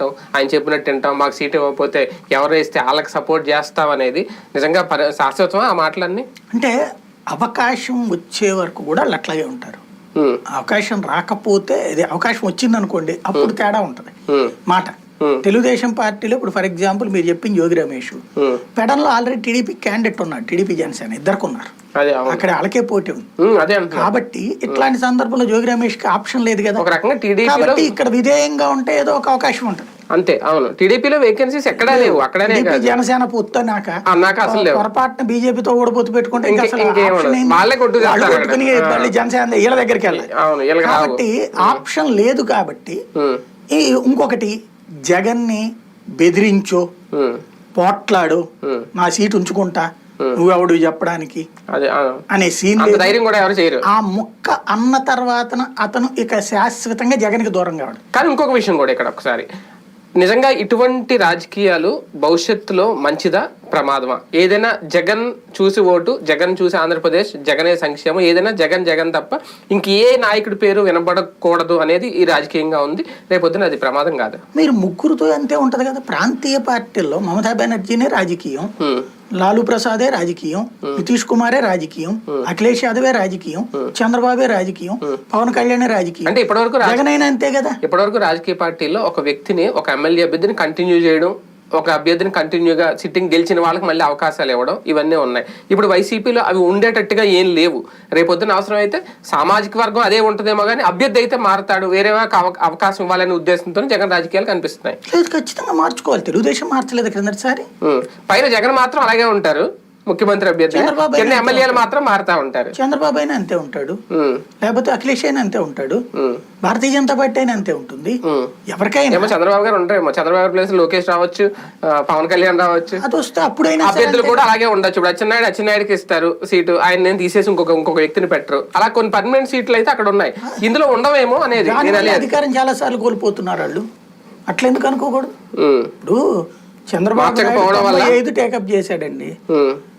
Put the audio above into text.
ఉండటం ఆయన చెప్పినట్టు తింటాం మాకు సీట్ ఇవ్వకపోతే ఎవరు వేస్తే వాళ్ళకి సపోర్ట్ చేస్తాం అనేది నిజంగా శాశ్వతం ఆ మాటలన్నీ? అంటే అవకాశం వచ్చే వరకు కూడా అట్లాగే ఉంటారు. అవకాశం రాకపోతే ఇది అవకాశం వచ్చింది అనుకోండి అప్పుడు తేడా ఉంటుంది. మాట. తెలుగుదేశం పార్టీలో ఇప్పుడు ఫర్ ఎగ్జాంపుల్ మీరు చెప్పింది యోగి రమేష్. ఉమ్. పెడన్లో ఆల్రెడీ టీడీపీ క్యాండిడేట్ ఉన్నాడు టీడీపీ జనసేన ఇద్దరికి ఉన్నారు. అక్కడ వాళ్ళకే పోటీ ఉంది. అంటున్నా. కాబట్టి ఇట్లాంటి సందర్భంలో జోగి రమేష్కి ఆప్షన్ లేదు కదా. ఒక రకంగా ఇక్కడ విధేయంగా ఉంటే ఏదో ఒక అవకాశం ఉంటుంది. అంతే అవును. టీడీపీలో వేకెన్సీస్ ఎక్కడా లేవు అక్కడనే జనసేన పొత్తనాక అన్నాక అసలు లేవు. పొరపాటున బీజేపీతో కూడా పొత్తు పెట్టుకుంటే? వాళ్ళే కొట్టు కొట్టుకుని. మళ్ళీ జనసేన వీళ్ళ దగ్గరికి వెళ్ళాలి. అవును కాబట్టి ఆప్షన్ లేదు కాబట్టి ఇంకొకటి జగన్ని బెదిరించో పోట్లాడు. నా సీట్ ఉంచుకుంటా నువ్వెవడు చెప్పడానికి. అనే సీన్ ధైర్యం కూడా ఎవరు చేయరు. ఆ ముక్క అన్న తర్వాతన అతను ఇక శాశ్వతంగా జగన్కి దూరం కావడం కానీ ఇంకొక విషయం కూడా ఇక్కడ ఒకసారి. నిజంగా ఇటువంటి రాజకీయాలు భవిష్యత్తులో మంచిదా? ప్రమాదమా? ఏదైనా జగన్ చూసి ఓటు జగన్ చూసి ఆంధ్రప్రదేశ్ జగనే సంక్షేమం ఏదైనా జగన్ జగన్ తప్ప ఇంక ఏ నాయకుడి పేరు వినబడకూడదు అనేది ఈ రాజకీయంగా ఉంది. రేపొద్దున అది ప్రమాదం కాదు. మీరు ముగ్గురుతో అంతే ఉంటది కదా? ప్రాంతీయ పార్టీల్లో మమతా బెనర్జీనే రాజకీయం. లాలూ ప్రసాదే రాజకీయం నితీష్ కుమారే రాజకీయం అఖిలేష్ యాదవే రాజకీయం చంద్రబాబే రాజకీయం పవన్ కళ్యాణే రాజకీయం. అంటే ఇప్పటివరకు జగన్ అంతే కదా? ఇప్పటివరకు రాజకీయ పార్టీల్లో ఒక వ్యక్తిని ఒక ఎమ్మెల్యే అభ్యర్థిని కంటిన్యూ చేయడం ఒక అభ్యర్థిని కంటిన్యూగా సిట్టింగ్ గెలిచిన వాళ్ళకి మళ్ళీ అవకాశాలు ఇవ్వడం ఇవన్నీ ఉన్నాయి. ఇప్పుడు వైసీపీలో అవి ఉండేటట్టుగా ఏం లేవు. రేపొద్దున అవసరం అయితే సామాజిక వర్గం అదే ఉంటుందేమో కానీ అభ్యర్థి అయితే మారతాడు. వేరే అవకాశం ఇవ్వాలనే ఉద్దేశంతో జగన్ రాజకీయాలు కనిపిస్తున్నాయి. ఖచ్చితంగా మార్చుకోవాలి. తెలుగుదేశం మార్చలేదు క్రిందటిసారి. పైన జగన్ మాత్రం అలాగే ఉంటారు. ముఖ్యమంత్రి అభ్యర్థి. చంద్రబాబు కింద ఎమ్మెల్యేలు మాత్రం మారుతా ఉంటారు. చంద్రబాబు అయినా అంతే ఉంటాడు. లేకపోతే అఖిలేష్ అయినా అంతే ఉంటాడు. భారతీయ జనతా పార్టీ అయినా అంతే ఉంటుంది. ఎవరికైనా. ఏమో చంద్రబాబు గారు ఉంటారేమో చంద్రబాబు ప్లేస్ లోకేష్ రావచ్చు పవన్ కళ్యాణ్ రావచ్చు. అది వస్తే అప్పుడైనా అభ్యర్థులు. కూడా అలాగే ఉండొచ్చు. ఇప్పుడు అచ్చెన్నాయుడు అచ్చెన్నాయుడికి ఇస్తారు సీటు. ఆయన నేను తీసేసి ఇంకొక ఇంకొక వ్యక్తిని పెట్టరు. అలా కొన్ని పర్మనెంట్ సీట్లు అయితే అక్కడ ఉన్నాయి. ఇందులో ఉండవేమో అనేది అధికారం చాలా సార్లు కోల్పోతున్నారు వాళ్ళు. అట్లా ఎందుకు అనుకోకూడదు ఇప్పుడు చంద్రబాబు నాయుడు? తొంభై ఐదు టేకప్ చేశాడండి